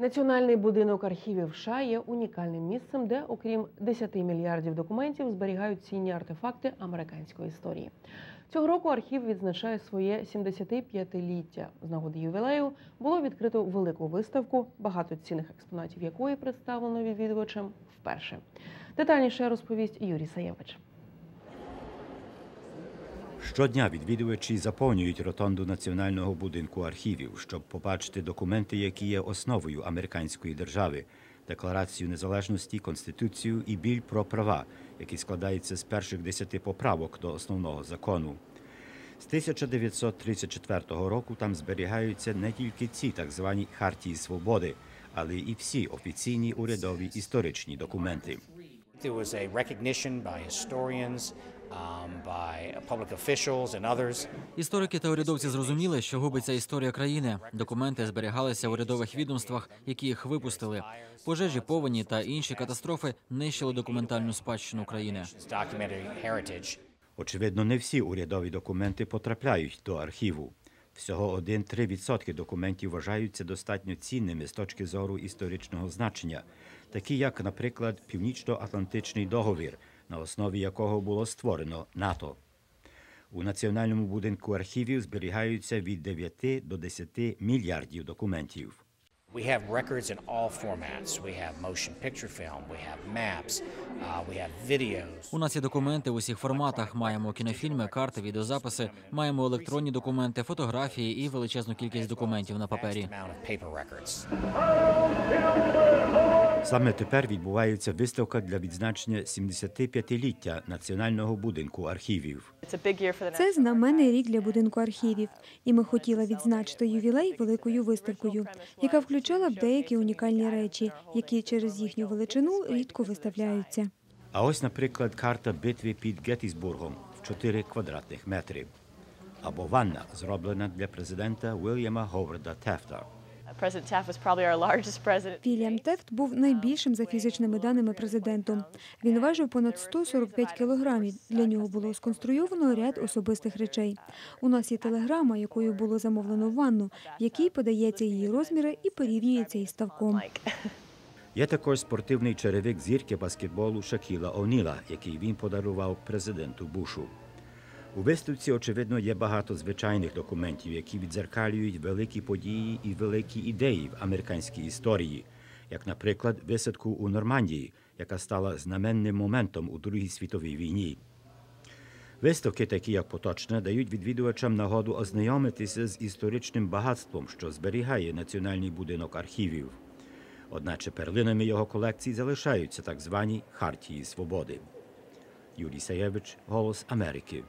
Національний будинок архівів США є унікальним місцем, де, окрім 10 мільярдів документів, зберігають цінні артефакти американської історії. Цього року архів відзначає своє 75-ліття. З нагоди ювілею було відкрито велику виставку, багато цінних експонатів якої представлено відвідувачам вперше. Детальніше розповість Юрій Саєвич. Щодня відвідувачі заповнюють ротонду національного будинку архівів, щоб побачити документи, які є основою американської держави, декларацію незалежності, конституцію і біль про права, які складаються з перших десяти поправок до основного закону. З 1934 року там зберігаються не тільки ці так звані хартії свободи, але і всі офіційні урядові історичні документи. There was a recognition by historians, um, by public officials and others Історики та урядовці зрозуміли, що губиться історія країни. Документи зберігалися в урядових відомствах, які їх випустили. Пожежі, повені та інші катастрофи нищили документальну спадщину країни. Очевидно, не всі урядові документи потрапляють до архіву. Всього 1-3% документів вважаються достатньо цінними з точки зору історичного значення, такі як, наприклад, Північно-Атлантичний договір, на основі якого було створено НАТО. У Національному будинку архівів зберігаються від 9 до 10 мільярдів документів. We have records in all formats. We have motion picture film, we have maps, uh, we have videos. У нас є документи в усіх форматах. Маємо кінофільми, карти, відеозаписи, маємо електронні документи, фотографії і величезну кількість документів на папері. Саме тепер відбувається виставка для відзначення 75-ліття Національного будинку архівів. Це знаменний рік для будинку архівів, і ми хотіли відзначити ювілей великою виставкою, яка включала б деякі унікальні речі, які через їхню величину рідко виставляються. А ось, наприклад, карта битви під Геттісбургом в 4 квадратних метри. Або ванна, зроблена для президента Вільяма Говарда Тефта. President Taft was probably our largest president. Вільям Тефт був найбільшим за фізичними даними президентом. Він важив понад 145 кілограмів. Для нього було сконструйовано ряд особистих речей. У нас є телеграма, якою було замовлено ванну, в якій подається її розміри і порівнюється із ставком. Є також спортивний черевик зірки баскетболу Шакіла Оніла, який він подарував президенту Бушу. У виставці, очевидно, є багато звичайних документів, які відзеркалюють великі події і великі ідеї в американській історії, як, наприклад, висадку у Нормандії, яка стала знаменним моментом у Другій світовій війні. Виставки, такі як поточна, дають відвідувачам нагоду ознайомитися з історичним багатством, що зберігає Національний будинок архівів. Одначе перлинами його колекції залишаються так звані Хартії Свободи. Юрій Саєвич, Голос Америки.